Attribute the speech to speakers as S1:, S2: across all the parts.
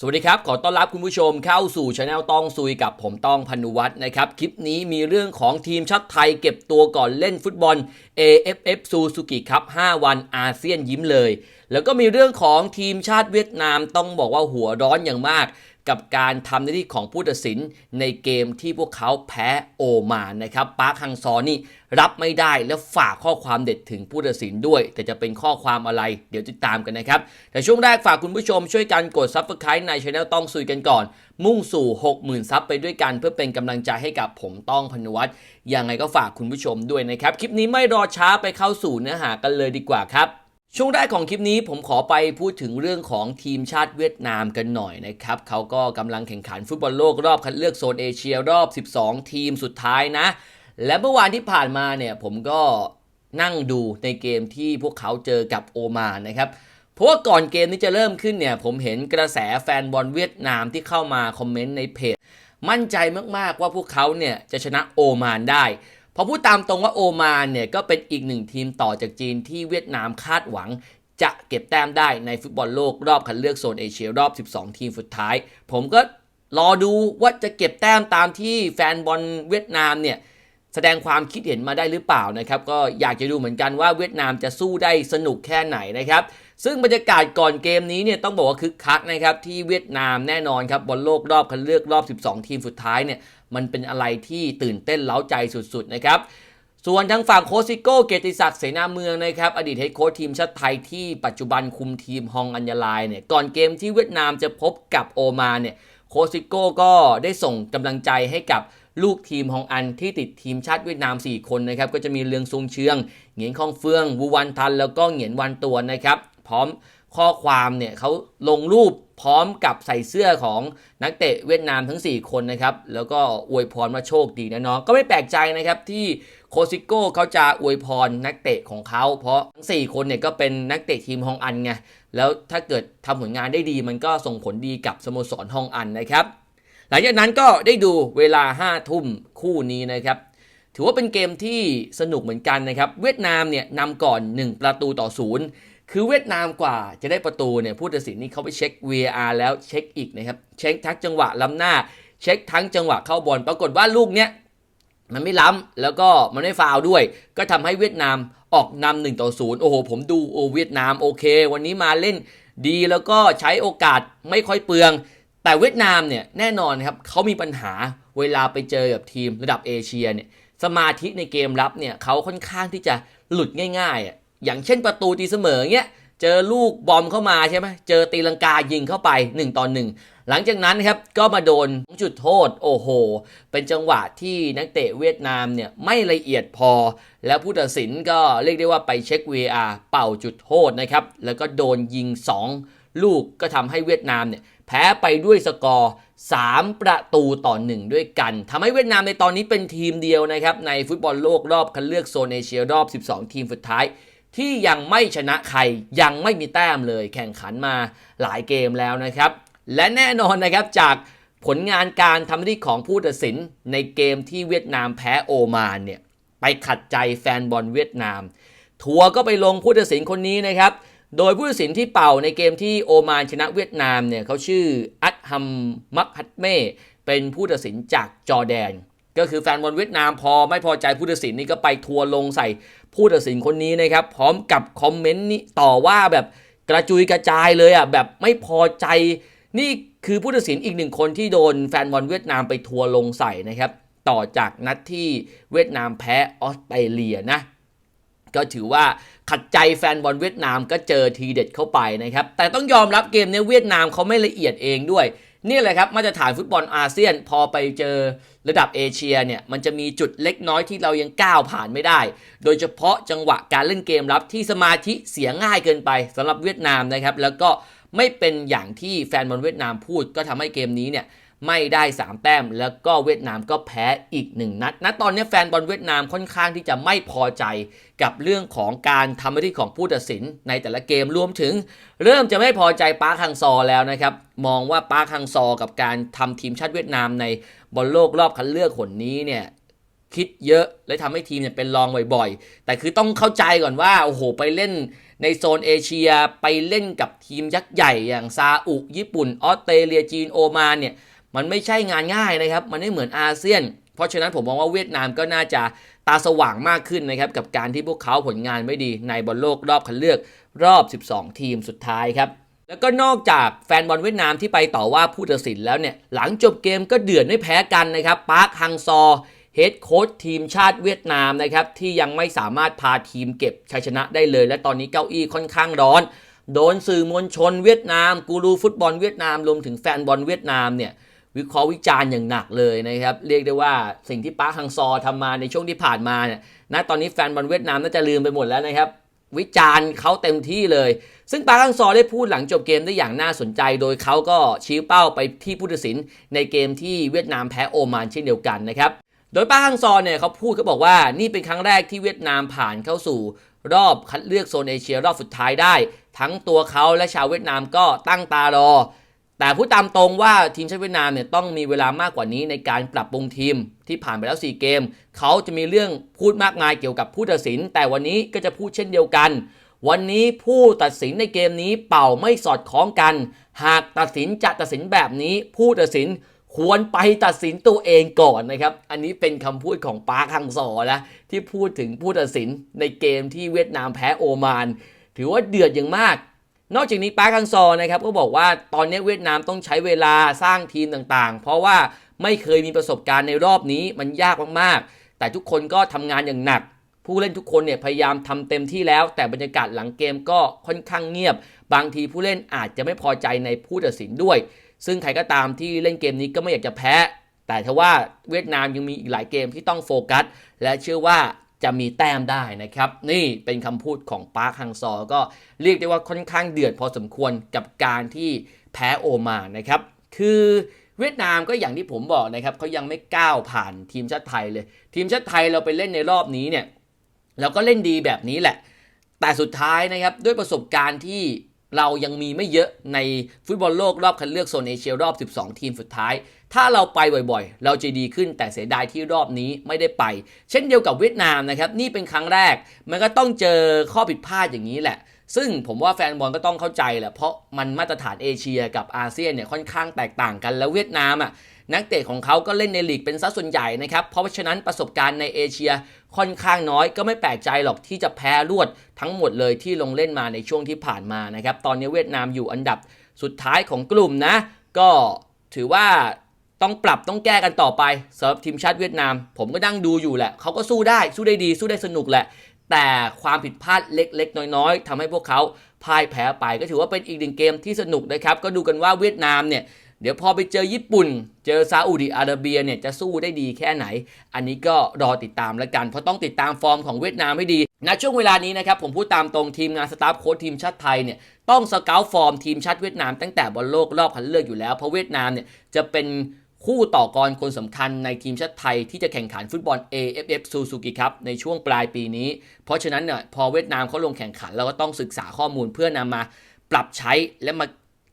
S1: สวัสดีครับ ขอต้อนรับคุณผู้ชมเข้าสู่ช anel ต้องซุยกับผมต้องพนุวัฒน์นะครับ คลิปนี้มีเรื่องของทีมชาติไทยเก็บตัวก่อนเล่นฟุตบอล AFF Suzuki Cup 5 วันอาเซียนยิ้มเลย แล้วก็มีเรื่องของทีมชาติเวียดนามต้องบอกว่าหัวร้อนอย่างมาก กับการทำหน้าที่ของผู้ตัดสินในเกมที่พวกเขาแพ้โอมานนะครับปาร์คฮังซอนี่รับไม่ได้และฝากข้อความเด็ดถึงผู้ตัดสินด้วย แต่จะเป็นข้อความอะไร เดี๋ยวติดตามกันนะครับ แต่ช่วงแรกฝากคุณผู้ชมช่วยกันกด Subscribe ในช anel ต้องซุยกันก่อน มุ่งสู่ 60,000 ซับไปด้วยกัน เพื่อเป็นกำลังใจให้กับผมต้องพนวัตยังไงก็ฝากคุณผู้ชมด้วยนะครับ คลิปนี้ไม่รอช้าไปเข้าสู่เนื้อหากันเลยดีกว่าครับ ช่วงแรกของคลิปนี้ผมขอไปพูดถึงเรื่องของทีมชาติเวียดนามกันหน่อยนะครับเขาก็กำลังแข่งขันฟุตบอลโลกรอบคัดเลือกโซนเอเชียรอบ 12 ทีมสุดท้ายนะ และเมื่อวานที่ผ่านมาเนี่ยผมก็นั่งดูในเกมที่พวกเขาเจอกับโอมานนะครับเพราะว่าก่อนเกมนี้จะเริ่มขึ้นเนี่ยผมเห็นกระแสแฟนบอลเวียดนามที่เข้ามาคอมเมนต์ในเพจมั่นใจมากๆว่าพวกเขาเนี่ยจะชนะโอมานได้ พอพูดตามตรงว่าโอมานเนี่ยก็เป็นอีกหนึ่งทีมต่อจากจีนที่เวียดนามคาดหวัง จะเก็บแต้มได้ในฟุตบอลโลกรอบคัดเลือกโซนเอเชียรอบ 12 ทีมสุดท้าย ผมก็รอดูว่าจะเก็บแต้มตามที่แฟนบอลเวียดนามเนี่ยแสดงความคิดเห็นมาได้หรือเปล่านะครับ ก็อยากจะดูเหมือนกันว่าเวียดนามจะสู้ได้สนุกแค่ไหนนะครับ ซึ่งบรรยากาศก่อนเกมนี้เนี่ยต้องบอกว่าคึกคักนะครับที่เวียดนามแน่นอนครับบอลโลกรอบคัดเลือกรอบ 12 ทีมสุดท้ายเนี่ย มันเป็นอะไรที่ตื่นเต้นเล้าใจสุดๆนะครับส่วนทางฝั่งโคซิโก้เกติศักดิ์เสนาเมืองนะครับอดีตเฮดโค้ชทีมชาติไทยที่ปัจจุบันคุมทีมฮองอัญญาลายเนี่ยก่อนเกมที่เวียดนามจะพบกับโอมานเนี่ยโคซิโก้ก็ได้ส่งกำลังใจให้กับลูกทีมฮองอันที่ติดทีมชาติเวียดนาม 4 คนนะครับก็จะมีเลืองซุงเชือง เหงียนคองเฟือง วูวันทัน แล้วก็เหงียนวันตัวนะครับ พร้อม ข้อความเนี่ยเขาลงรูปพร้อมกับใส่เสื้อของนักเตะเวียดนามทั้ง 4 คนนะครับ แล้วก็อวยพรว่าโชคดีนะน้องก็ไม่แปลกใจนะครับที่โคซิโก้เขาจะอวยพรนักเตะของเขาเพราะทั้ง 4 คนเนี่ยก็เป็นนักเตะทีมฮองอันไงแล้วถ้าเกิดทำผลงานได้ดีมันก็ส่งผลดีกับสโมสรฮองอันนะครับ หลังจากนั้นก็ได้ดูเวลา 5 ทุ่มคู่นี้นะครับถือว่าเป็นเกมที่สนุกเหมือนกันนะครับ เวียดนามเนี่ยนำก่อน 1 ประตูต่อศูนย์ คือเวียดนามกว่าจะได้ประตูเนี่ยผู้ตัดสินนี่เขาไปเช็ค VAR แล้วเช็คอีกนะครับเช็คทั้งจังหวะล้ำหน้า เช็คทั้งจังหวะเข้าบอลปรากฏว่าลูกเนี้ยมันไม่ล้ำแล้วก็มันไม่ฟาวด้วย ก็ทำให้เวียดนามออกนำหนึ่งต่อศูนย์โอ้โห ผมดูโอเวียดนามโอเค วันนี้มาเล่นดีแล้วก็ใช้โอกาสไม่ค่อยเปลือง แต่เวียดนามเนี่ยแน่นอนครับเขามีปัญหาเวลาไปเจอกับทีมระดับเอเชียเนี่ยสมาธิในเกมรับเนี่ยเขาค่อนข้างที่จะหลุดง่ายๆ อย่างเช่นประตูตีเสมอเงี้ยเจอลูกบอมเข้ามาใช่ไหมเจอตีลังกายิงเข้าไป1ต่อ1หลังจากนั้นครับก็มาโดนจุดโทษโอ้โห เป็นจังหวะที่นักเตะเวียดนามเนี่ยไม่ละเอียดพอ แล้วผู้ตัดสินก็เรียกได้ว่าไปเช็ค VAR เป่าจุดโทษนะครับ แล้วก็โดนยิง 2 ลูกก็ทำให้เวียดนามเนี่ยแพ้ไปด้วยสกอร์ 3 ประตูต่อ 1 ด้วยกันทำให้เวียดนามในตอนนี้เป็นทีมเดียวนะครับในฟุตบอลโลกรอบคัดเลือกโซนเอเชียรอบ 12 ทีมสุดท้าย ที่ยังไม่ชนะใครยังไม่มีแต้มเลยแข่งขันมาหลายเกมแล้วนะครับ และแน่นอนนะครับจากผลงานการทำหน้าที่ของผู้ตัดสินในเกมที่เวียดนามแพ้โอมานเนี่ยไปขัดใจแฟนบอลเวียดนาม ทัวร์ก็ไปลงผู้ตัดสินคนนี้นะครับ โดยผู้ตัดสินที่เป่าในเกมที่โอมานชนะเวียดนามเนี่ยเขาชื่ออัตฮัมมักฮัตเม่เป็นผู้ตัดสินจากจอร์แดน ก็คือแฟนบอลเวียดนามพอไม่พอใจผู้ตัดสินนี่ก็ไปทัวร์ลงใส่ผู้ตัดสินคนนี้นะครับ พร้อมกับคอมเมนต์นี้ต่อว่าแบบกระจุยกระจายเลยอะแบบไม่พอใจ นี่คือผู้ตัดสินอีกหนึ่งคนที่โดนแฟนบอลเวียดนามไปทัวร์ลงใส่นะครับ ต่อจากนัดที่เวียดนามแพ้ออสเตรเลียนะก็ถือว่าขัดใจแฟนบอลเวียดนามก็เจอทีเด็ดเข้าไปนะครับ แต่ต้องยอมรับเกมนี้เวียดนามเขาไม่ละเอียดเองด้วย นี่แหละครับมาตรฐานฟุตบอลอาเซียนพอไปเจอระดับเอเชียเนี่ยมันจะมีจุดเล็กน้อยที่เรายังก้าวผ่านไม่ได้ โดยเฉพาะจังหวะการเล่นเกมรับที่สมาธิเสียง่ายเกินไปสำหรับเวียดนามนะครับแล้วก็ไม่เป็นอย่างที่แฟนบอลเวียดนามพูดก็ทำให้เกมนี้เนี่ย ไม่ได้ 3 แต้ม แล้วก็เวียดนามก็แพ้อีก 1 นัดณตอนนี้แฟนบอลเวียดนามค่อนข้างที่จะไม่พอใจกับเรื่องของการทำหน้าที่ของผู้ตัดสินในแต่ละเกมรวมถึง เริ่มจะไม่พอใจปาร์คฮังซอแล้วนะครับ มองว่าปาร์คฮังซอกับการทำทีมชาติเวียดนามในบอลโลกรอบคัดเลือกคนนี้เนี่ยคิดเยอะและทำให้ทีมเนี่ยเป็นรองบ่อยๆ แต่คือต้องเข้าใจก่อนว่าโอ้โหไปเล่นในโซนเอเชียไปเล่นกับทีมยักษ์ใหญ่อย่างซาอุญี่ปุ่น ออสเตรเลียจีนโอมานเนี่ย มันไม่ใช่งานง่ายนะครับ มันไม่เหมือนอาเซียน เพราะฉะนั้นผมมองว่าเวียดนามก็น่าจะตาสว่างมากขึ้นนะครับ กับการที่พวกเขาผลงานไม่ดีในบอลโลกรอบคัดเลือกรอบ 12 ทีมสุดท้ายครับแล้วก็นอกจากแฟนบอลเวียดนามที่ไปต่อว่าผู้ตัดสินแล้วเนี่ย หลังจบเกมก็เดือดไม่แพ้กันนะครับปาร์คฮังซอเฮดโค้ชทีมชาติเวียดนามนะครับที่ยังไม่สามารถพาทีมเก็บชัยชนะได้เลย และตอนนี้เก้าอี้ค่อนข้างร้อน โดนสื่อมวลชนเวียดนาม กูรูฟุตบอลเวียดนามรวมถึงแฟนบอลเวียดนามเนี่ย วิเคราะห์วิจารณ์อย่างหนักเลยนะครับ เรียกได้ว่าสิ่งที่ปาร์คฮังซอทำมาในช่วงที่ผ่านมาเนี่ยณตอนนี้แฟนบอลเวียดนามน่าจะลืมไปหมดแล้วนะครับ วิจารณ์เขาเต็มที่เลย ซึ่งปาร์คฮังซอได้พูดหลังจบเกมได้อย่างน่าสนใจ โดยเขาก็ชี้เป้าไปที่ผู้ตัดสินในเกมที่เวียดนามแพ้โอมานเช่นเดียวกันนะครับโดยป้าฮังซอเนี่ยเขาพูดเขาบอกว่านี่เป็นครั้งแรกที่เวียดนามผ่านเข้าสู่รอบคัดเลือกโซนเอเชียรอบสุดท้ายได้ ทั้งตัวเขาและชาวเวียดนามก็ตั้งตารอ แต่พูดตามตรงว่าทีมชาติเวียดนามเนี่ยต้องมีเวลามากกว่านี้ในการปรับปรุงทีมที่ผ่านไปแล้ว 4 เกม เขาจะมีเรื่องพูดมากมายเกี่ยวกับผู้ตัดสิน แต่วันนี้ก็จะพูดเช่นเดียวกัน วันนี้ผู้ตัดสินในเกมนี้เป่าไม่สอดคล้องกัน หากตัดสินจะตัดสินแบบนี้ ผู้ตัดสินควรไปตัดสินตัวเองก่อนนะครับ อันนี้เป็นคำพูดของปาร์คฮังซอนะที่พูดถึงผู้ตัดสินในเกมที่เวียดนามแพ้โอมาน ถือว่าเดือดอย่างมาก นอกจากนี้ปาร์คังซอนะครับก็บอกว่าตอนนี้เวียดนามต้องใช้เวลาสร้างทีมต่างๆ เพราะว่าไม่เคยมีประสบการณ์ในรอบนี้มันยากมากๆ แต่ทุกคนก็ทำงานอย่างหนัก ผู้เล่นทุกคนเนี่ยพยายามทำเต็มที่แล้ว แต่บรรยากาศหลังเกมก็ค่อนข้างเงียบ บางทีผู้เล่นอาจจะไม่พอใจในผู้ตัดสินด้วย ซึ่งใครก็ตามที่เล่นเกมนี้ก็ไม่อยากจะแพ้ แต่ทว่าเวียดนามยังมีอีกหลายเกมที่ต้องโฟกัส และเชื่อว่า จะมีแต้มได้นะครับ นี่เป็นคำพูดของปาร์คฮังซอก็เรียกได้ว่าค่อนข้างเดือดพอสมควรกับการที่แพ้โอมานนะครับ คือเวียดนามก็อย่างที่ผมบอกนะครับเขายังไม่ก้าวผ่านทีมชาติไทยเลย ทีมชาติไทยเราไปเล่นในรอบนี้เนี่ยเราก็เล่นดีแบบนี้แหละ แต่สุดท้ายนะครับด้วยประสบการณ์ที่ เรายังมีไม่เยอะในฟุตบอลโลกรอบคัดเลือกโซนเอเชียรอบ 12 ทีมสุดท้าย ถ้าเราไปบ่อยๆ เราจะดีขึ้นแต่เสียดายที่รอบนี้ไม่ได้ไป เช่นเดียวกับเวียดนามนะครับ นี่เป็นครั้งแรก มันก็ต้องเจอข้อผิดพลาดอย่างนี้แหละ ซึ่งผมว่าแฟนบอลก็ต้องเข้าใจแหละ เพราะมันมาตรฐานเอเชียกับอาเซียนเนี่ยค่อนข้างแตกต่างกัน แล้วเวียดนามอะ นักเตะของเขาก็เล่นในลีกเป็นซัส่วนใหญ่นะครับ เพราะฉะนั้นประสบการณ์ในเอเชียค่อนข้างน้อยก็ไม่แปลกใจหรอกที่จะแพ้รวดทั้งหมดเลยที่ลงเล่นมาในช่วงที่ผ่านมานะครับ ตอนนี้เวียดนามอยู่อันดับสุดท้ายของกลุ่มนะ ก็ถือว่าต้องปรับต้องแก้กันต่อไปสำหรับทีมชาติเวียดนาม ผมก็นั่งดูอยู่แหละเขาก็สู้ได้สู้ได้ดี สู้ได้สนุกแหละ แต่ความผิดพลาดเล็ก ๆ น้อย ๆทำให้พวกเขาพ่ายแพ้ไป ก็ถือว่าเป็นอีกหนึ่งเกมที่สนุกนะครับ ก็ดูกันว่าเวียดนามเนี่ย เดี๋ยวพอไปเจอญี่ปุ่น เจอซาอุดิอาระเบียเนี่ยจะสู้ได้ดีแค่ไหน อันนี้ก็รอติดตามแล้วกัน เพราะต้องติดตามฟอร์มของเวียดนามให้ดีณช่วงเวลานี้นะครับผมพูดตามตรงทีมงานสตาฟโค้ชทีมชาติไทยเนี่ยต้องสเกลฟอร์มทีมชาติเวียดนามตั้งแต่บอลโลกรอบคัดเลือกอยู่แล้วเพราะเวียดนามเนี่ยจะเป็นคู่ต่อกรคนสำคัญในทีมชาติไทยที่จะแข่งขันฟุตบอล AFF Suzuki Cup ในช่วงปลายปีนี้ เพราะฉะนั้นเนี่ยพอเวียดนามเขาลงแข่งขันเราก็ต้องศึกษาข้อมูลเพื่อนำมาปรับใช้และมา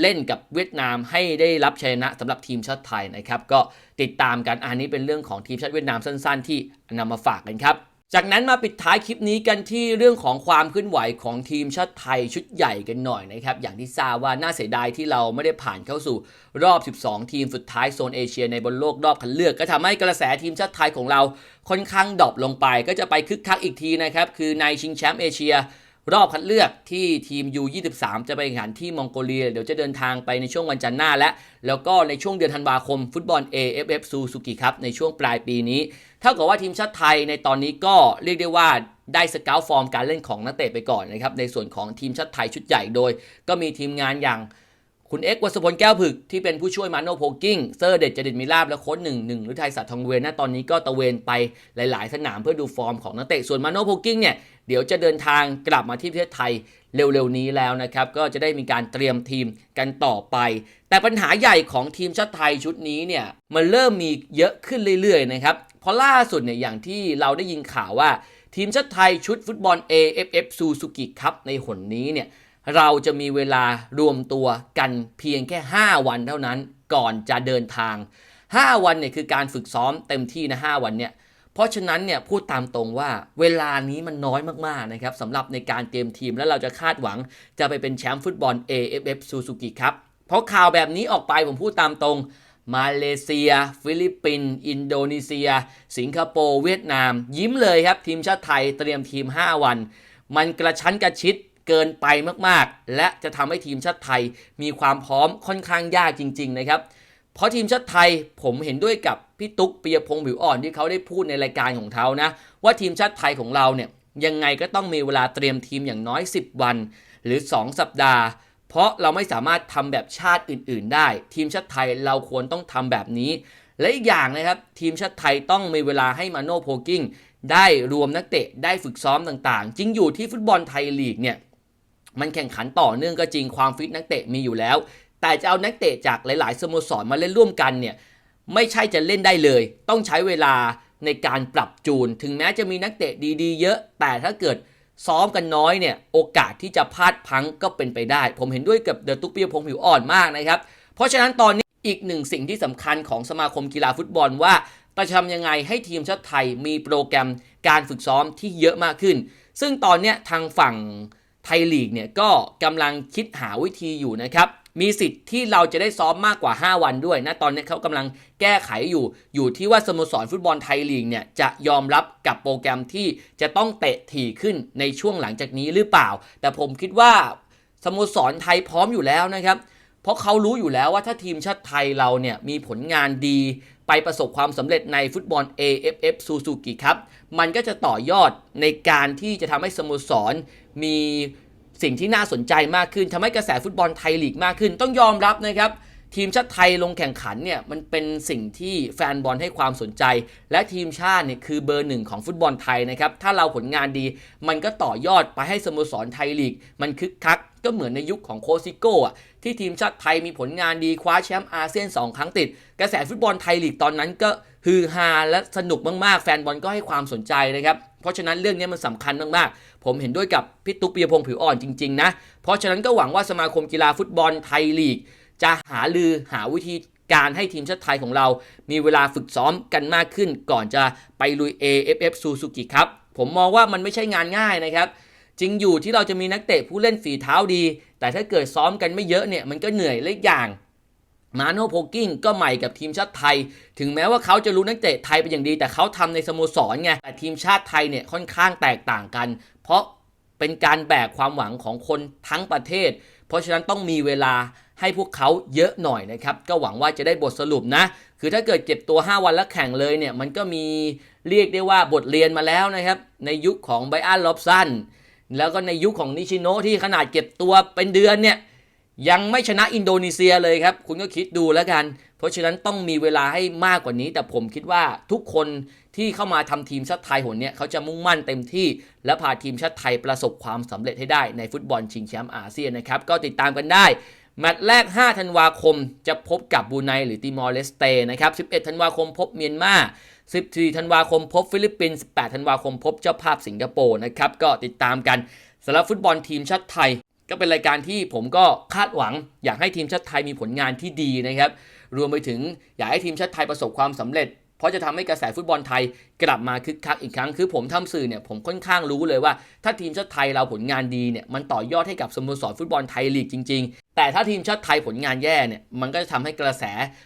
S1: เล่นกับเวียดนามให้ได้รับชัยชนะสำหรับทีมชาติไทยนะครับ ก็ติดตามกันอันนี้เป็นเรื่องของทีมชาติเวียดนามสั้น ๆ ที่นำมาฝากกันครับจากนั้นมาปิดท้ายคลิปนี้กันที่เรื่องของความเคลื่อนไหวของทีมชาติไทยชุดใหญ่กันหน่อยนะครับ อย่างที่ทราบว่าน่าเสียดายที่เราไม่ได้ผ่านเข้าสู่รอบ 12 ทีมสุดท้ายโซนเอเชียในบอลโลกรอบคัดเลือก ก็ทำให้กระแสทีมชาติไทยของเราค่อนข้างดรอปลงไป ก็จะไปคึกคักอีกทีนะครับ คือในชิงแชมป์เอเชีย รอบคัดเลือกที่ทีม U23 จะไปแข่งขันที่มองโกเลีย เดี๋ยวจะเดินทางไปในช่วงวันจันทร์หน้าและ แล้วก็ในช่วงเดือนธันวาคมฟุตบอล AFF ซูซูกิครับในช่วงปลายปีนี้ เท่ากับว่าทีมชาติไทยในตอนนี้ก็เรียกได้ว่าได้สเกลฟอร์มการเล่นของนักเตะไปก่อนนะครับในส่วนของทีมชาติไทยชุดใหญ่โดย ก็มีทีมงานอย่าง คุณเอ็กวัสพลแก้วผึกที่เป็นผู้ช่วยมาโนโพกิ้งเซอร์เดชจดิตมิลาบและโค้ชหนึ่งหนึ่งหรือไทยสัตว์ทองเวนนะตอนนี้ก็ตะเวนไปหลาย ๆ สนามเพื่อดูฟอร์มของนักเตะส่วนมาโนโพกิ้งเนี่ยเดี๋ยวจะเดินทางกลับมาที่ประเทศไทยเร็ว ๆ นี้แล้วนะครับ ก็จะได้มีการเตรียมทีมกันต่อไป แต่ปัญหาใหญ่ของทีมชาติไทยชุดนี้เนี่ยมันเริ่มมีเยอะขึ้นเรื่อย ๆ นะครับเพราะล่าสุดเนี่ยอย่างที่เราได้ยินข่าวว่า ทีมชาติไทยชุดฟุตบอล AFF Suzuki Cup ในหนนี้เนี่ย เราจะมีเวลารวมตัวกันเพียงแค่ 5 วันเท่านั้นก่อนจะเดินทาง 5 วันเนี่ยคือการฝึกซ้อมเต็มที่นะ 5 วันเนี่ยเพราะฉะนั้นเนี่ยพูดตามตรงว่าเวลานี้มันน้อยมากๆนะครับสำหรับในการเตรียมทีมแล้วเราจะคาดหวังจะไปเป็นแชมป์ฟุตบอล AFF Suzuki ครับเพราะข่าวแบบนี้ออกไปผมพูดตามตรง มาเลเซีย ฟิลิปปินส์อินโดนีเซีย สิงคโปร์เวียดนาม ยิ้มเลยครับ ทีมชาติไทยเตรียมทีม 5 วัน มันกระชั้นกระชิด เกินไปมากๆ และจะทำให้ทีมชาติไทยมีความพร้อมค่อนข้างยากจริง ๆ นะครับ เพราะทีมชาติไทยผมเห็นด้วยกับพี่ตุ๊กปิยพงศ์ผิวอ่อนที่เขาได้พูดในรายการของเขานะ ว่าทีมชาติไทยของเราเนี่ยยังไงก็ต้องมีเวลาเตรียมทีมอย่างน้อย 10 วัน หรือ 2 สัปดาห์ เพราะเราไม่สามารถทำแบบชาติอื่น ๆ ได้ ทีมชาติไทยเราควรต้องทำแบบนี้ และอีกอย่างนะครับ ทีมชาติไทยต้องมีเวลาให้มาโน่โพกิ้งได้รวมนักเตะได้ฝึกซ้อมต่างๆ จริงอยู่ที่ฟุตบอลไทยลีกเนี่ย มันแข่งขันต่อเนื่องก็จริงความฟิตนักเตะมีอยู่แล้ว แต่จะเอานักเตะจากหลาย ๆ สโมสรมาเล่นร่วมกันเนี่ยไม่ใช่จะเล่นได้เลย ต้องใช้เวลาในการปรับจูน ถึงแม้จะมีนักเตะดี ๆ เยอะ แต่ถ้าเกิดซ้อมกันน้อยเนี่ยโอกาสที่จะพลาดพังก็เป็นไปได้ ผมเห็นด้วยกับเดอะตุ๊กเปียพงศ์ผิวอ่อนมากนะครับ เพราะฉะนั้นตอนนี้อีกหนึ่งสิ่งที่สำคัญของสมาคมกีฬาฟุตบอลว่าจะทำยังไงให้ทีมชาติไทยมีโปรแกรมการฝึกซ้อมที่เยอะมากขึ้น ซึ่งตอนนี้ทางฝั่ง ไทยลีกเนี่ยก็กำลังคิดหาวิธีอยู่นะครับ มีสิทธิ์ที่เราจะได้ซ้อมมากกว่า 5 วันด้วยนะตอนนี้เขากำลังแก้ไขอยู่ อยู่ที่ว่าสโมสรฟุตบอลไทยลีกเนี่ยจะยอมรับกับโปรแกรมที่จะต้องเตะถี่ขึ้นในช่วงหลังจากนี้หรือเปล่า แต่ผมคิดว่าสโมสรไทยพร้อมอยู่แล้วนะครับ เพราะเขารู้อยู่แล้วว่าถ้าทีมชาติไทยเราเนี่ยมีผลงานดีไปประสบความสำเร็จในฟุตบอล AFF Suzuki ครับ มันก็จะต่อยอดในการที่จะทำให้สโมสร มีสิ่งที่น่าสนใจมากขึ้นทำให้กระแสฟุตบอลไทยลีกมากขึ้น ต้องยอมรับนะครับ ทีมชาติไทยลงแข่งขันเนี่ยมันเป็นสิ่งที่แฟนบอลให้ความสนใจ และทีมชาติเนี่ยคือเบอร์หนึ่งของฟุตบอลไทยนะครับถ้าเราผลงานดี มันก็ต่อยอดไปให้สโมสรไทยลีก มันคึกคักก็เหมือนในยุคของโคซิโก้อะ ที่ทีมชาติไทยมีผลงานดีคว้าแชมป์อาเซียน 2 ครั้งติด กระแสฟุตบอลไทยลีกตอนนั้นก็ฮือฮาและสนุกมากๆ แฟนบอลก็ให้ความสนใจนะครับ เพราะฉะนั้นเรื่องนี้มันสำคัญมากๆ ผมเห็นด้วยกับพี่ตุ๊กปียพงศ์ผิวอ่อนจริง ๆ นะ เพราะฉะนั้นก็หวังว่าสมาคมกีฬาฟุตบอลไทยลีก จะหาลือหาวิธีการให้ทีมชาติไทยของเรา มีเวลาฝึกซ้อมกันมากขึ้น ก่อนจะไปลุย AFF Suzuki ครับ ผมมองว่ามันไม่ใช่งานง่ายนะครับ จริงอยู่ที่เราจะมีนักเตะผู้เล่นฝีเท้าดี แต่ถ้าเกิดซ้อมกันไม่เยอะเนี่ยมันก็เหนื่อยเล็กอย่างมาโนโพกิ้งก็ใหม่กับทีมชาติไทย ถึงแม้ว่าเขาจะรู้นักเตะไทยเป็นอย่างดี แต่เขาทำในสโมสรไง แต่ทีมชาติไทยเนี่ยค่อนข้างแตกต่างกัน เพราะเป็นการแบกความหวังของคนทั้งประเทศ เพราะฉะนั้นต้องมีเวลาให้พวกเขาเยอะหน่อยนะครับ ก็หวังว่าจะได้บทสรุปนะ คือถ้าเกิดเก็บตัว 5 วันแล้วแข่งเลยเนี่ย มันก็มีเรียกได้ว่าบทเรียนมาแล้วนะครับ ในยุคของไบอันล็อบสัน แล้วก็ในยุคของนิชิโนะที่ขนาดเก็บตัวเป็นเดือนเนี่ยยังไม่ชนะอินโดนีเซียเลยครับ คุณก็คิดดูแล้วกัน เพราะฉะนั้นต้องมีเวลาให้มากกว่านี้ แต่ผมคิดว่าทุกคนที่เข้ามาทำทีมชาติไทยหนเนี้ยเขาจะมุ่งมั่นเต็มที่ และพาทีมชาติไทยประสบความสำเร็จให้ได้ในฟุตบอลชิงแชมป์อาเซียนนะครับ ก็ติดตามกันได้แมตช์แรก 5 ธันวาคมจะพบกับบูไนหรือติมอร์เลสเตนะครับ 11 ธันวาคมพบเมียนมา 14 ธันวาคมพบฟิลิปปินส์18ธันวาคมพบเจ้าภาพสิงคโปร์นะครับ ก็ติดตามกันสำหรับฟุตบอลทีมชาติไทย ก็เป็นรายการที่ผมก็คาดหวัง อยากให้ทีมชาติไทยมีผลงานที่ดีนะครับ รวมไปถึงอยากให้ทีมชาติไทยประสบความสำเร็จ ราะจะทำให้กระแสฟุตบอลไทยกลับมาคึกคักอีกครั้ง คือผมทำสื่อเนี่ยผมค่อนข้างรู้เลยว่า ถ้าทีมชาติไทยเราผลงานดีเนี่ยมันต่อยอดให้กับสโมสรฟุตบอลไทยลีกจริง ๆ แต่ถ้าทีมชาติไทยผลงานแย่เนี่ยมันก็จะทำให้กระแส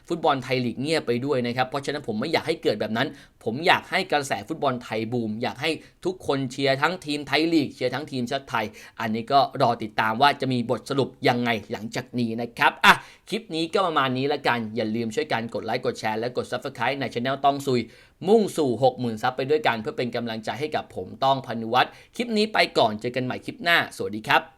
S1: ฟุตบอลไทยลีกเงียบไปด้วยนะครับเพราะฉะนั้นผมไม่อยากให้เกิดแบบนั้น ผมอยากให้กระแสฟุตบอลไทยบูม อยากให้ทุกคนเชียร์ทั้งทีมไทยลีกเชียร์ทั้งทีมชาติไทย อันนี้ก็รอติดตามว่าจะมีบทสรุปยังไงหลังจากนี้นะครับอะคลิปนี้ก็ประมาณนี้ละกันอย่าลืมช่วยกันกดไลค์กดแชร์และกด Subscribe ในช anel ต้องซุย มุ่งสู่ 60,000ซับไปด้วยกันเพื่อเป็นกำลังใจให้กับผมต้องพานุวัตรคลิปนี้ไปก่อนเจอกันใหม่คลิปหน้า สวัสดีครับ